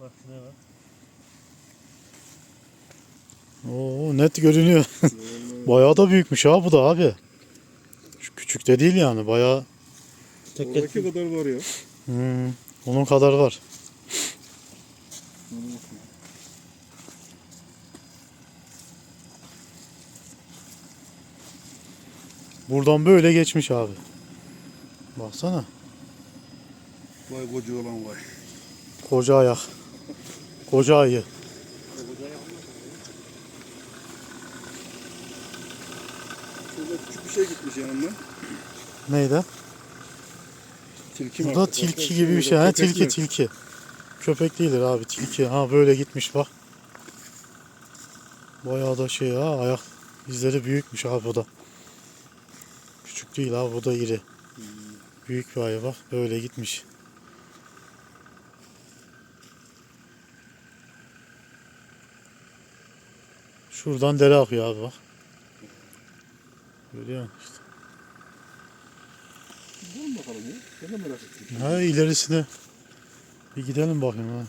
Bak şuna bak. Oo net görünüyor. bayağı da büyükmüş ha bu da abi. Şu küçük de değil yani bayağı. Tek Oradaki kadar var ya. Hmm, onun kadar var. Buradan böyle geçmiş abi. Baksana. Vay koca olan vay. Koca ayak. Koca ayı. Şurada küçük bir şey gitmiş yanından. Neydi? Tilki mi? Bu da artık? tilki Başka gibi bir şey. Ha, Köpek tilki mi? tilki. Köpek değildir abi tilki. Ha böyle gitmiş bak. Bayağı da şey ha ayak izleri büyükmüş abi bu da. Küçük değil abi bu da iri. Büyük bir ayı bak böyle gitmiş. Şuradan dere akıyor abi bak. Görüyor musun işte. Gidelim bakalım ya. Ben de merak ettim. Ha ilerisine. Bir gidelim bakayım ha.